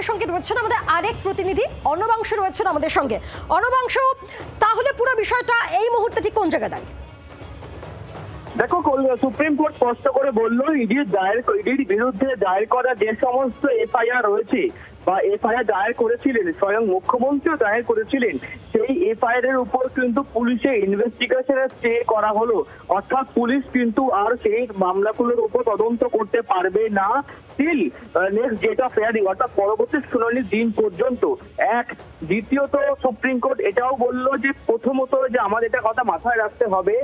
আমাদের সঙ্গে রয়েছেন আমাদের আরেক প্রতিনিধি, অনবাংশ রয়েছেন আমাদের সঙ্গে। অনবাংশ, তাহলে পুরো বিষয়টা এই মুহূর্তে ঠিক কোন জায়গায় দাঁড়িয়ে? দেখো সুপ্রিম কোর্ট স্পষ্ট করে বলল, ইডির দায়ের ইডির বিরুদ্ধে দায়ের করা যে সমস্ত এফআইআর রয়েছে বা এফআইআর দায়ের করেছিলেন, স্বয়ং মুখ্যমন্ত্রীও দায়ের করেছিলেন, সেই এফআইআর এর উপর কিন্তু পুলিশের ইনভেস্টিগেশনের স্টে করা হলো। অর্থাৎ পুলিশ কিন্তু আর সেই মামলাগুলোর উপর তদন্ত করতে পারবে না still next date of hearing অর্থাৎ পরবর্তী শুনানির দিন পর্যন্ত। এক, দ্বিতীয়ত সুপ্রিম কোর্ট এটাও বলল যে প্রথমত যে আমাদের এটা কথা মাথায় রাখতে হবে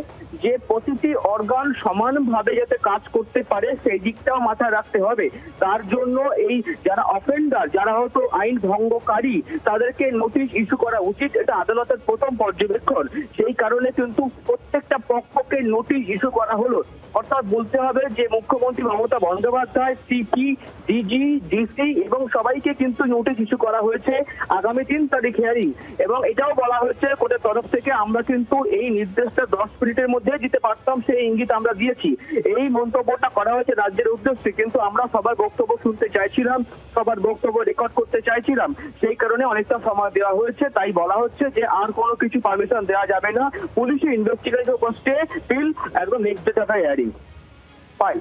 যে প্রতিটি অর্গান সমানভাবে যাতে কাজ করতে পারে, সেই দিকটাও মাথায় রাখতে হবে। তার জন্য এই যারা অফেন্ডার যারা হয়তো আইন ভঙ্গকারী, তাদেরকে নোটিশ ইস্যু করা উচিত, এটা আদালতের প্রথম পর্যবেক্ষণ। সেই কারণে কিন্তু প্রত্যেকটা পক্ষকে নোটিশ ইস্যু করা হলো। অর্থাৎ বলতে হবে যে মুখ্যমন্ত্রী Mamata Bandyopadhyay CP DG DC এবং সবাইকে কিন্তু নোটিশ ইস্যু করা হয়েছে আগামী তিন তারিখ হিয়ারিং এবং এটাও বলা হয়েছে, কোর্টের তরফ থেকে আমরা কিন্তু এই নির্দেশটা দশ মিনিটের মধ্যে দিতে পারতাম, সেই ইঙ্গিত আমরা দিয়েছি। এই মন্তব্যটা করা হয়েছে রাজ্যের উদ্দেশ্যে, কিন্তু আমরা সবার বক্তব্য শুনতে চাইছিলাম, সবার বক্তব্য রেকর্ড করতে চাইছিলাম। সেই কারণে অনেকটা সময় দেওয়া হয়েছে। তাই বলা হচ্ছে যে আর কোনো কিছু পারমিশন দেওয়া যাবে না। পুলিশের ইনভেস্টিগেশন করতে পিল একদম next date of hearing fine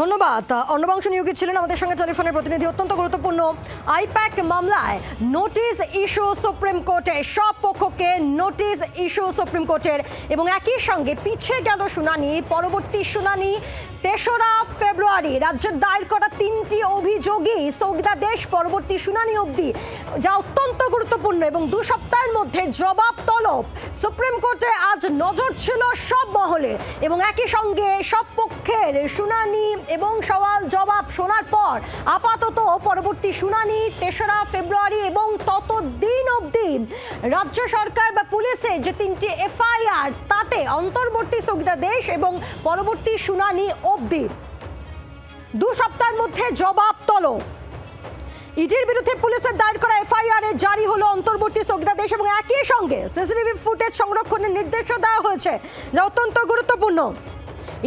ধন্যবাদ। অন্নবাংশ নিয়োগী ছিলেন আমাদের সঙ্গে টেলিফোনের প্রতিনিধি অত্যন্ত গুরুত্বপূর্ণ আইপ্যাক মামলায় নোটিশ ইস্যু সুপ্রিম কোর্টে সব পক্ষকে নোটিশ ইস্যু সুপ্রিম কোর্টের এবং একই সঙ্গে পিছিয়ে গেল শুনানি, পরবর্তী শুনানি তেসরা ফেব্রুয়ারি রাজ্যের দায়ের করা তিনটি অভিযোগই স্থগিতাদেশ পরবর্তী শুনানি অবধি, যা অত্যন্ত গুরুত্বপূর্ণ এবং দু সপ্তাহের মধ্যে জবাব তলব। সুপ্রিম কোর্টে আজ নজর ছিল সব মহলে এবং একই সঙ্গে সব পক্ষের শুনানি এবং সওয়াল জবাব শোনার পর আপাতত পরবর্তী শুনানি তেসরা ফেব্রুয়ারি এবং ততদিন অবধি রাজ্য সরকার বা পুলিশের যে তিনটি এফআইআর তাতে অন্তর্বর্তী স্থগিতাদেশ এবং পরবর্তী শুনানি অবধি। দু সপ্তাহের মধ্যে জবাব তলব। ইডির বিরুদ্ধে পুলিশের দায়ের করা এফআইআর এ জারি হলো অন্তর্বর্তী স্থগিতাদেশ এবং একই সঙ্গে সিসিটিভি ফুটেজ সংরক্ষণের নির্দেশও দেওয়া হয়েছে, যা অত্যন্ত গুরুত্বপূর্ণ।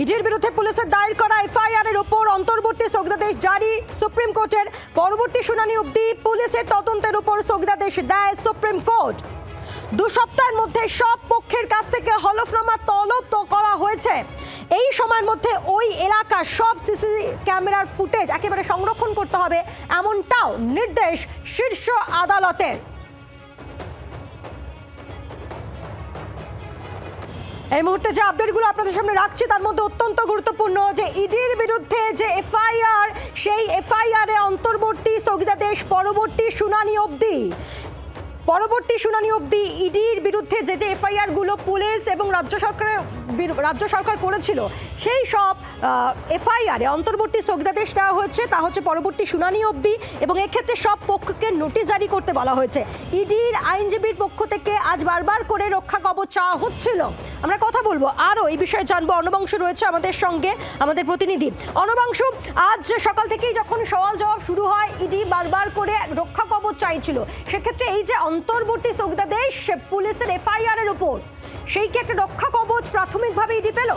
ইডির বিরুদ্ধে পুলিশের দায়ের করা এফআইআর এর ওপর অন্তর্বর্তী স্থগিতাদেশ জারি, সুপ্রিম কোর্টের পরবর্তী শুনানি অবধি পুলিশের তদন্তের উপর স্থগিতাদেশ দেয় সুপ্রিম কোর্ট। দু সপ্তাহের মধ্যে সব পক্ষের কাছ থেকে হলফনামা তলব তো করা হয়েছে। এই সময়ের মধ্যে ওই এলাকার সব সিসি ক্যামেরার ফুটেজ একেবারে সংরক্ষণ করতে হবে এমনটাও নির্দেশ শীর্ষ আদালতের। এই মুহূর্তে যে আপডেটগুলো আপনাদের সামনে রাখছি, তার মধ্যে অত্যন্ত গুরুত্বপূর্ণ যে ইডির বিরুদ্ধে যে এফআইআর, সেই এফআইআর অন্তর্বর্তী স্থগিতাদেশ পরবর্তী শুনানি অবধি। পরবর্তী শুনানি অবধি ইডির বিরুদ্ধে যে যে এফআইআরগুলো পুলিশ এবং রাজ্য সরকারের রাজ্য সরকার করেছিল, সেই সব এফআইআর অন্তর্বর্তী স্থগিতাদেশ দেওয়া হয়েছে, তা হচ্ছে পরবর্তী শুনানি অবধি এবং এক্ষেত্রে সব পক্ষকে নোটিশ জারি করতে বলা হয়েছে। ইডির আইনজীবীর পক্ষ থেকে আজ বারবার করে রক্ষা কবচ চাওয়া হচ্ছিল। আমরা কথা বলব আরও এই বিষয়ে জানব। অনবংশ রয়েছে আমাদের সঙ্গে আমাদের প্রতিনিধি। অনবাংশ, আজ সকাল থেকেই যখন সওয়াল জবাব শুরু হয়, ইডি বারবার করে রক্ষা কবচ চাইছিল। সেক্ষেত্রে এই যে অন্তর্বর্তী স্থগিতাদেশ, পুলিশের এফআইআর এর উপর সেই কি একটা রক্ষা কবচ প্রাথমিকভাবে ইডি পেল?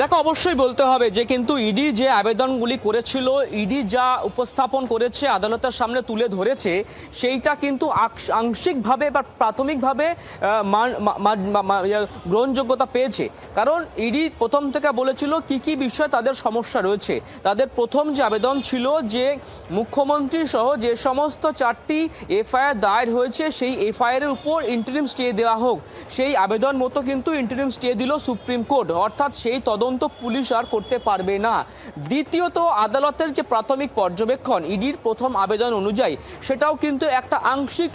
দেখো, অবশ্যই বলতে হবে যে কিন্তু ইডি যে আবেদনগুলি করেছিল, ইডি যা উপস্থাপন করেছে, আদালতের সামনে তুলে ধরেছে, সেইটা কিন্তু আংশিকভাবে বা প্রাথমিকভাবে গ্রহণযোগ্যতা পেয়েছে। কারণ ইডি প্রথম থেকে বলেছিল কি কি বিষয়ে তাদের সমস্যা রয়েছে। তাদের প্রথম যে আবেদন ছিল যে মুখ্যমন্ত্রী সহ যে সমস্ত চারটি এফআইআর দায়ের হয়েছে, সেই এফআইআর এর উপর ইন্টারিম স্টে দেওয়া হোক। সেই আবেদন মতো কিন্তু ইন্টারিম স্টে দিল সুপ্রিম কোর্ট। অর্থাৎ সেই তদন্ত পুলিশ আর করতে পারবে না। দ্বিতীয়ত, আদালতের যে প্রাথমিক পর্যবেক্ষণ, ইডির প্রথম আবেদন অনুযায়ী সেটাও কিন্তু একটা আংশিক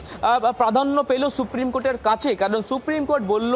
প্রাধান্য পেল সুপ্রিম কোর্টের কাছে। কারণ সুপ্রিম কোর্ট বলল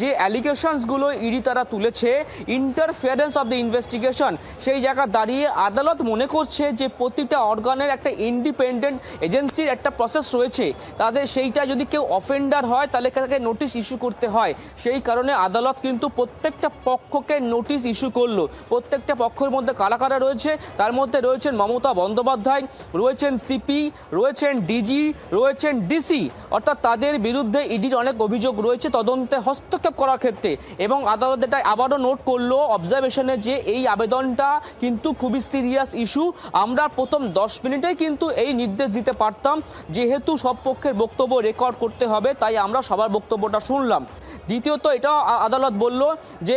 যে অ্যালিগেশনসগুলো ইডি তারা তুলেছে ইন্টারফিয়ারেন্স অফ দ্য ইনভেস্টিগেশন সেই জায়গা দাঁড়িয়ে আদালত মনে করছে যে প্রতিটা অর্গানের একটা ইন্ডিপেন্ডেন্ট এজেন্সির একটা প্রসেস রয়েছে। তাদের সেইটা যদি কেউ অফেন্ডার হয়, তাহলে তাকে নোটিশ ইস্যু করতে হয়। সেই কারণে আদালত কিন্তু প্রত্যেকটা পক্ষকে নোটিশ নোটিশ ইস্যু করল। প্রত্যেকটা পক্ষের মধ্যে কারা কারা রয়েছে। তার মধ্যে রয়েছেন মমতা বন্দ্যোপাধ্যায়, রয়েছেন সিপি রয়েছেন ডিজি রয়েছেন ডিসি অর্থাৎ তাদের বিরুদ্ধে ইডির অনেক অভিযোগ রয়েছে তদন্তে হস্তক্ষেপ করার ক্ষেত্রে। এবং আদালত এটা আবারও নোট করল অবজারভেশনে যে এই আবেদনটা কিন্তু খুবই সিরিয়াস ইস্যু আমরা প্রথম দশ মিনিটেই কিন্তু এই নির্দেশ দিতে পারতাম, যেহেতু সব পক্ষের বক্তব্য রেকর্ড করতে হবে, তাই আমরা সবার বক্তব্যটা শুনলাম। দ্বিতীয়ত এটাও আদালত বলল যে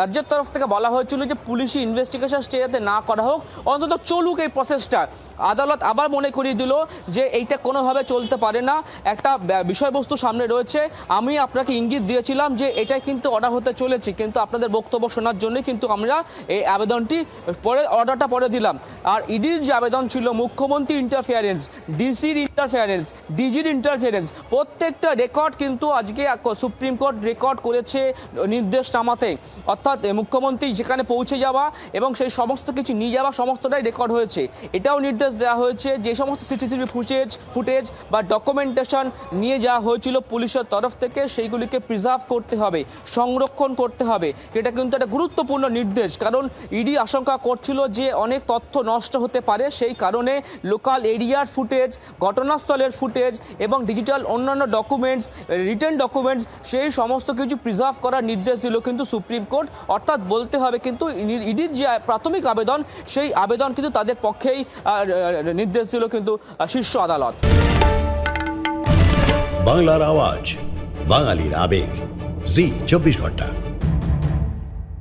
রাজ্যের তরফ থেকে বলা হয়েছিল যে, পুলিশি ইনভেস্টিগেশন স্টে যাতে না করা হোক, অন্তত চলুক এই প্রসেসটা আদালত আবার মনে করিয়ে দিল যে, এইটা কোনোভাবে চলতে পারে না। একটা বিষয়বস্তু সামনে রয়েছে। আমি আপনাকে ইঙ্গিত দিয়েছিলাম যে এটা কিন্তু অর্ডার হতে চলেছে। কিন্তু আপনাদের বক্তব্য শোনার জন্য কিন্তু আমরা এই আবেদনটি পরে অর্ডারটা পরে দিলাম। আর ইডির যে আবেদন ছিল, মুখ্যমন্ত্রী ইন্টারফিয়ারেন্স ডিসির ইন্টারফিয়ারেন্স ডিজির ইন্টারফিয়ারেন্স প্রত্যেকটা রেকর্ড কিন্তু আজকে সুপ্রিম কোর্ট রেকর্ড করেছে নির্দেশ নির্দেশনামাতে অর্থাৎ মুখ্যমন্ত্রী যেখানে পৌঁছে যাওয়া এবং সেই সমস্ত কিছু নিয়ে যাওয়া সমস্তটাই রেকর্ড হয়েছে। এটাও নির্দেশ দেওয়া হয়েছে যে সমস্ত সিসিটিভি ফুটেজ ফুটেজ বা ডকুমেন্টেশন নিয়ে যাওয়া হয়েছিল পুলিশের তরফ থেকে, সেইগুলিকে প্রিজার্ভ করতে হবে, সংরক্ষণ করতে হবে। এটা কিন্তু একটা গুরুত্বপূর্ণ নির্দেশ, কারণ ইডি আশঙ্কা করছিল যে অনেক তথ্য নষ্ট হতে পারে, সেই কারণে লোকাল এরিয়ার ফুটেজ ঘটনাস্থলের ফুটেজ এবং ডিজিটাল অন্যান্য ডকুমেন্টস রিটেন ডকুমেন্টস সেই সমস্ত কিছু প্রিজার্ভ করার নির্দেশ দিল কিন্তু সুপ্রিম কোর্ট। অর্থাৎ বলতে হবে কিন্তু ইডির যে প্রাথমিক আবেদন, সেই আবেদন কিন্তু তাদের পক্ষেই নির্দেশ দিল কিন্তু শীর্ষ আদালত। বাংলার আওয়াজ, বাঙালির আবেগ। জি, চব্বিশ ঘণ্টা।